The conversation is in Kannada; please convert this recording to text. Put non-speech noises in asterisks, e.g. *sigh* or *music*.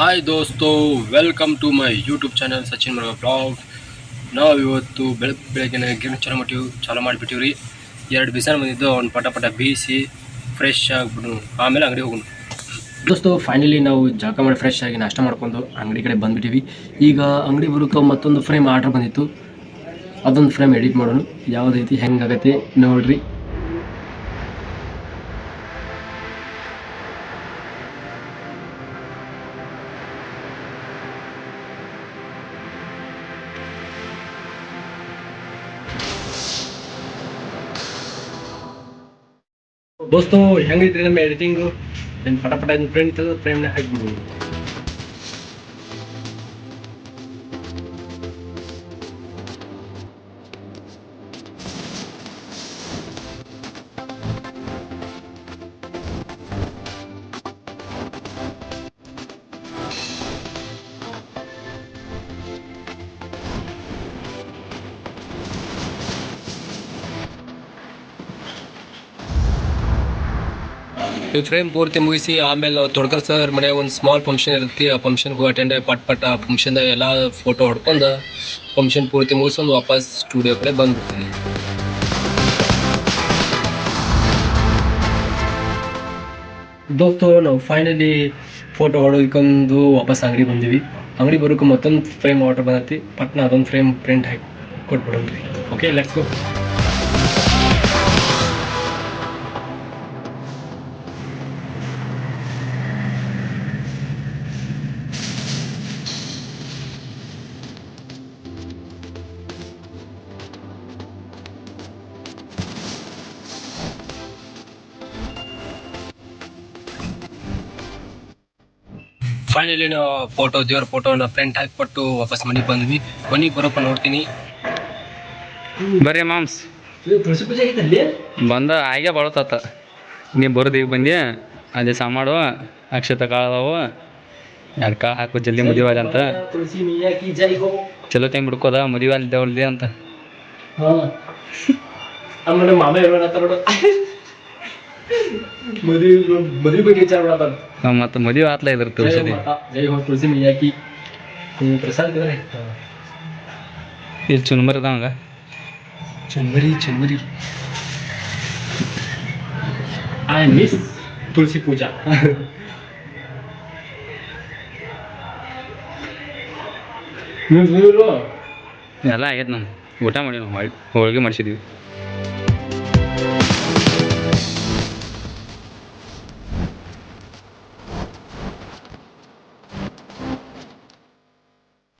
Hi ದೋಸ್ತು welcome to my YouTube channel Sachin ಮರ ಬ್ಲಾಗ್ ನಾವು ಇವತ್ತು ಬೆಳಗ್ಗೆ ಬೆಳಗ್ಗೆ ಗೇಮ್ ಚಾಲು ಮಾಡಿವಿ ಚಾಲು ಮಾಡಿಬಿಟ್ಟಿವಿ ರೀ ಎರಡು ಬಿಸಿನ ಬಂದಿದ್ದು, ಅವ್ನು ಪಟ ಪಟ ಬೀಸಿ ಫ್ರೆಶ್ ಆಗಿಬಿಟ್ಟು ಆಮೇಲೆ ಅಂಗಡಿ ಹೋಗೋಣ ದೋಸ್ತು ಫೈನಲಿ ನಾವು ಜಾಗ ಮಾಡಿ ಫ್ರೆಶ್ ಆಗಿ ನಾಷ್ಟ ಮಾಡ್ಕೊಂಡು ಅಂಗಡಿ ಕಡೆ ಬಂದ್ಬಿಟ್ಟಿವಿ. ಈಗ ಅಂಗಡಿ ಬರೋಕೆ ಮತ್ತೊಂದು ಫ್ರೇಮ್ ಆರ್ಡ್ರ್ ಬಂದಿತ್ತು. ಅದೊಂದು ಫ್ರೇಮ್ ಎಡಿಟ್ ಮಾಡೋಣ. ಯಾವುದೈತಿ ಹೆಂಗಾಗತ್ತೆ ನೋಡ್ರಿ. ದೋಸ್ತು ಹೆಂಗೈತ್ರಿ ನಮ್ಮ ಎಡಿಟಿಂಗು ಪಟ ಪಟ ಪ್ರಿಂಟ್ ತೆಗೆದು ಫ್ರೇಮ್ನ ಹಾಕ್ಬಿಡು ಈ ಫ್ರೇಮ್ ಪೂರ್ತಿ ಮುಗಿಸಿ ಆಮೇಲೆ ನಾವು ತೊಡ್ಕಲ್ ಸರ್ ಮನೆ ಒಂದು ಸ್ಮಾಲ್ ಫಂಕ್ಷನ್ ಇರುತ್ತೆ. ಆ ಫಂಕ್ಷನ್ಗೆ ಅಟೆಂಡ್ ಆಗಿ ಪಟ್ ಪಟ್ ಆ ಫಂಕ್ಷನ್ದಾಗ ಎಲ್ಲ ಫೋಟೋ ಹೊಡ್ಕೊಂಡು ಫಂಕ್ಷನ್ ಪೂರ್ತಿ ಮುಗಿಸ್ಕೊಂಡು ವಾಪಸ್ ಸ್ಟುಡಿಯೋ ಕಡೆ ಬಂದ್ಬಿಡ್ತೀನಿ ದೋಸ್ತು, ನಾವು ಫೈನಲಿ ಫೋಟೋ ಹೊಡೋದಕ್ಕೊಂದು ವಾಪಸ್ ಅಂಗಡಿ ಬಂದೀವಿ. ಅಂಗಡಿ ಬರೋಕೆ ಮತ್ತೊಂದು ಫ್ರೇಮ್ ಆರ್ಡರ್ ಬಂದೈತಿ. ಪಟ್ನ ಅದೊಂದು ಫ್ರೇಮ್ ಪ್ರಿಂಟ್ ಹಾಕಿ ಕೊಟ್ಬಿಡೋಣ. ಓಕೆ ಲೆಟ್ಸ್ ಗೋ ಫೈನಲಿ ನಾವು ಫೋಟೋ ದೇವ್ರ ಫೋಟೋನ ಪ್ರಿಂಟ್ ಹಾಕಿಬಿಟ್ಟು ವಾಪಸ್ ಮನೆಗೆ ಬಂದ್ವಿ. ಮನೆಗೆ ಬರೋಪ್ಪ ನೋಡ್ತೀನಿ. ಬರ್ರಿ ಮಾಮ್ಸ್. ಬಂದ ಹಾಗೆ ಬಳತತ್ತ ನೀ ಬರೋದು ಈಗ ಬಂದಿ ಅದೇ ಸಾಮಾಡು ಅಕ್ಷತ ಕಾಳದವು ಎರಡು ಕಾಳು ಹಾಕು ಜಲ್ದಿ ಮದುವೆ ಅಂತ. ಚಲೋ ಟೈಮ್ ಬಿಡ್ಕೋದ ಮದುವೆ ಅಲ್ಲಿ ದೇವ್ರದಿ ಅಂತ. ಹಾ. ಆಮೇಲೆ ಮಾಮ *laughs* ಮದುವೆ ಮದುವೆ ಬಗ್ಗೆ ವಿಚಾರ ಮಾಡತ್ತ ಮತ್ತು ಮದುವೆ ಆತ್ಲ ಇದ್ರ ತುಳಸಿದಿ ಜೈ ಹೋ ತುಳಸಿ ಮಿಯಾಕಿ ಹ್ಮ್, ಪ್ರಸಾದ್ ಇದಾರೆ ಇಲ್ಲಿ ಚುನ್ಮರಿ ಅದಾವಂಗ ಚನ್ವರಿ ಚನ್ವರಿ ಐ ಮಿಸ್ ತುಳಸಿ ಪೂಜಾ ನೀವು ಎಲ್ಲ ಆಗೈತೆ ನಮ್ಮ ಊಟ ಮಾಡಿ ನಾವು ಹೋಳ್ಗೆ ಮಾಡಿಸಿದ್ವಿ